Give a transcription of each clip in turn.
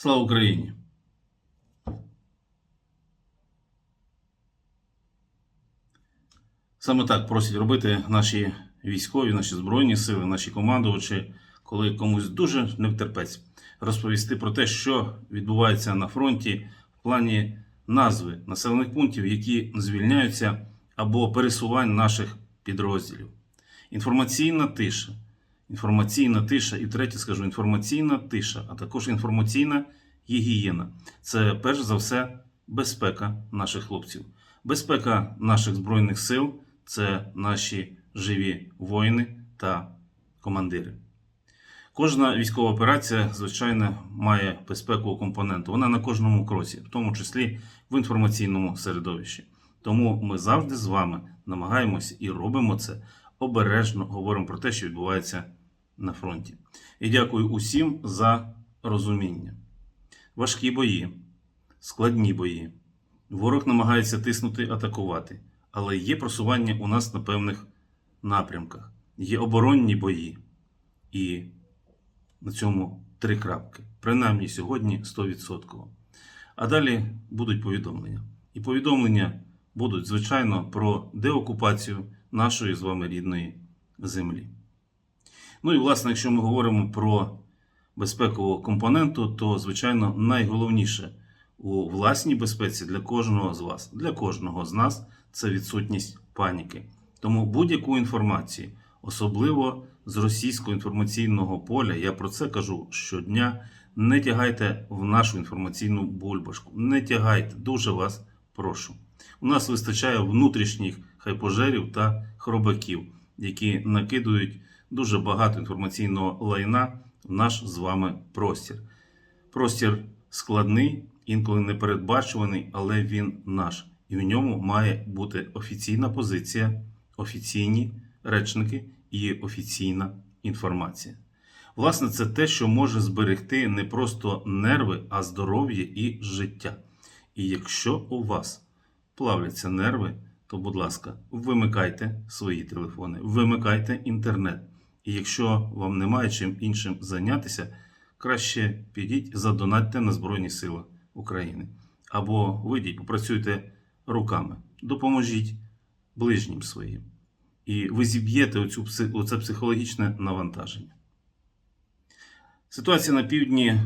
Слава Україні! Саме так просять робити наші військові, наші збройні сили, наші командувачі, коли комусь дуже не втерпець розповісти про те, що відбувається на фронті в плані назви населених пунктів, які звільняються або пересувань наших підрозділів. Інформаційна тиша. Інформаційна тиша, і третє скажу, інформаційна тиша, а також інформаційна гігієна. Це перш за все безпека наших хлопців. Безпека наших збройних сил це наші живі воїни та командири. Кожна військова операція, звичайно, має безпекову компоненту. Вона на кожному кроці, в тому числі в інформаційному середовищі. Тому ми завжди з вами намагаємося і робимо це обережно, говоримо про те, що відбувається на фронті. І дякую усім за розуміння. Важкі бої, складні бої. Ворог намагається тиснути, атакувати, але є просування у нас на певних напрямках, є оборонні бої. І на цьому три крапки. Принаймні сьогодні 100%. А далі будуть повідомлення. І повідомлення будуть, звичайно, про деокупацію нашої з вами рідної землі. Ну і, власне, якщо ми говоримо про безпекову компоненту, то, звичайно, найголовніше у власній безпеці для кожного з вас, для кожного з нас це відсутність паніки. Тому будь-яку інформацію, особливо з російського інформаційного поля, я про це кажу щодня. Не тягайте в нашу інформаційну бульбашку. Не тягайте, дуже вас прошу. У нас вистачає внутрішніх хайпожерів та хробаків, які накидують дуже багато інформаційного лайна в наш з вами простір. Простір складний, інколи непередбачуваний, але він наш. І в ньому має бути офіційна позиція, офіційні речники і офіційна інформація. Власне, це те, що може зберегти не просто нерви, а здоров'я і життя. І якщо у вас плавляться нерви, то, будь ласка, вимикайте свої телефони, вимикайте інтернет. І якщо вам немає чим іншим зайнятися, краще підіть задонатьте на Збройні Сили України. Або вийдіть, попрацюйте руками, допоможіть ближнім своїм. І ви зіб'єте оцю, оце психологічне навантаження. Ситуація на півдні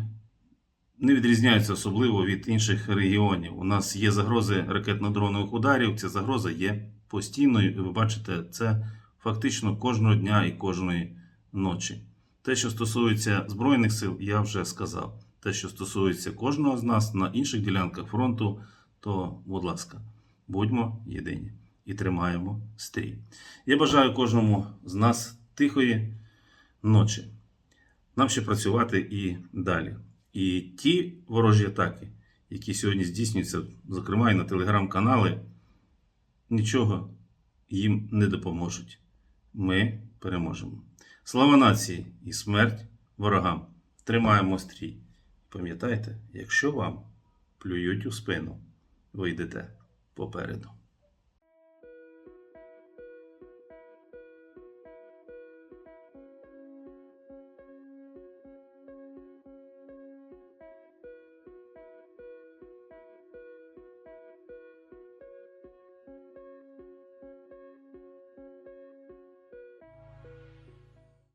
не відрізняється особливо від інших регіонів. У нас є загрози ракетно-дронових ударів, ця загроза є постійною, і ви бачите це фактично кожного дня і кожної ночі. Те, що стосується Збройних сил, я вже сказав. Те, що стосується кожного з нас на інших ділянках фронту, то, будь ласка, будьмо єдині і тримаємо стрій. Я бажаю кожному з нас тихої ночі. Нам ще працювати і далі. І ті ворожі атаки, які сьогодні здійснюються, зокрема і на телеграм-канали, нічого їм не допоможуть. Ми переможемо. Слава нації і смерть ворогам! Тримаємо стрій. Пам'ятайте, якщо вам плюють у спину, ви йдете попереду.